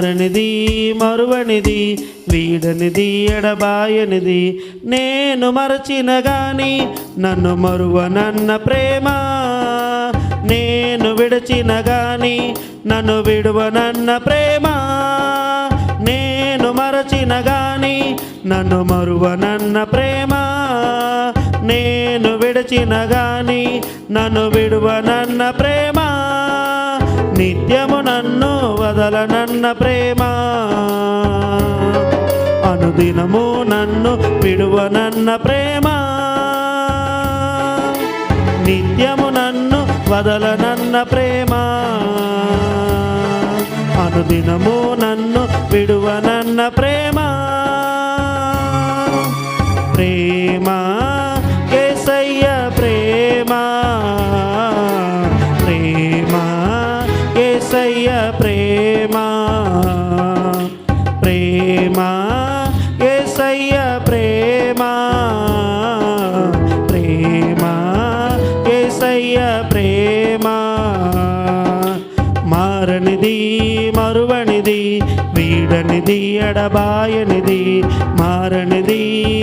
మారనిది మరువనిది వీడనిది ఎడబాయనిది. నేను మరచిన గాని నన్ను మరువనన్న ప్రేమ. నేను విడచిన గాని నన్ను విడువనన్న ప్రేమ. నేను మరచిన గాని నన్ను మరువనన్న ప్రేమ. నేను విడచిన గాని నన్ను విడువనన్న ప్రేమ. నిత్యము నన్ను వదలనన్న ప్రేమ. అనుదినము నన్ను విడువనన్న ప్రేమ. నిత్యము నన్ను వదలనన్న ప్రేమ. అనుదినము నన్ను విడువనన్న ప్రేమ. ప్రేమ మారనిది మరువనిది వీడనిది ఎడబాయనిది మారనిది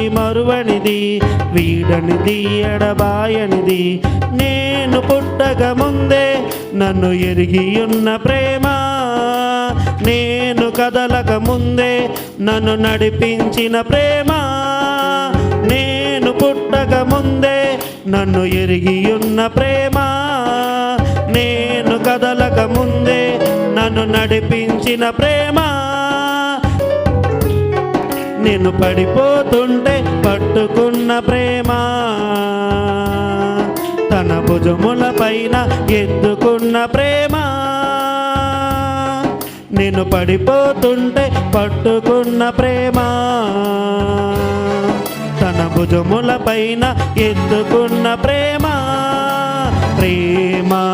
మరువనిది వీడనిది ఎడబాయనిది. నేను పుట్టక ముందే నన్ను ఎరిగి ఉన్న ప్రేమ నేను కదలక ముందే నన్ను నడిపించిన ప్రేమ. నేను పుట్టక ముందే నన్ను ఎరిగి ఉన్న ప్రేమ. నేను కదలక ముందే నన్ను నడిపించిన ప్రేమ. నేను పడిపోతుంటే పట్టుకున్న ప్రేమ. తన భుజముల పైన ఎత్తుకున్న ప్రేమ. నేను పడిపోతుంటే పట్టుకున్న ప్రేమ. తన భుజముల పైన ఎత్తుకున్న ప్రేమ. ప్రేమ.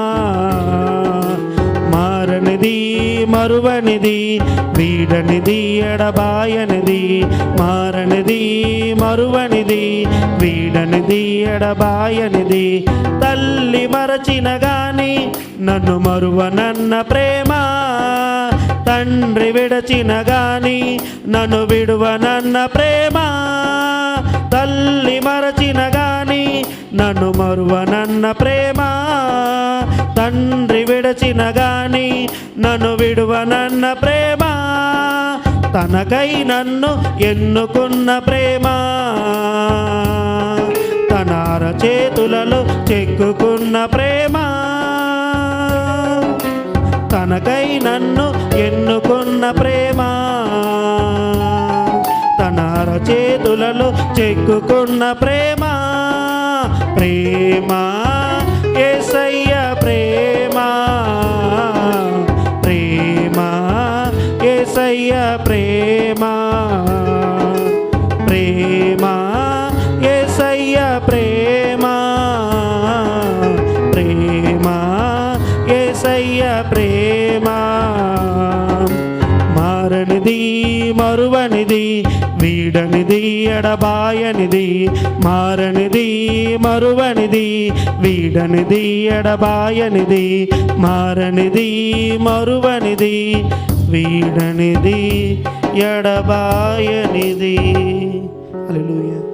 మరువనిది వీడనిది ఎడబాయనిది మారనిది మరువనిది వీడనిది ఎడబాయనిది. తల్లి మరచిన గాని నన్ను మరువనన్న ప్రేమ. తండ్రి విడచిన గాని నన్ను విడువనన్న ప్రేమ. తల్లి మరచిన గాని నన్ను మరువనన్న ప్రేమ. తండ్రి విడచిన గాని నన్ను విడువనన్న ప్రేమ. తనకై నన్ను ఎన్నుకున్న ప్రేమ. తనార చేతులలో చెక్కుకున్న ప్రేమ. తనకై నన్ను ఎన్నుకున్న ప్రేమ. తనార చేతులలో చెక్కుకున్న ప్రేమ. ప్రేమ. ప్రేమ. మారనిది మరువనిది వీడనిది ఎడబాయనిది. మారనిది మరువనిది వీడనిది ఎడబాయనిది. మారనిది మరువనిది వీడనిది ఎడబాయనిది. హల్లెలూయా.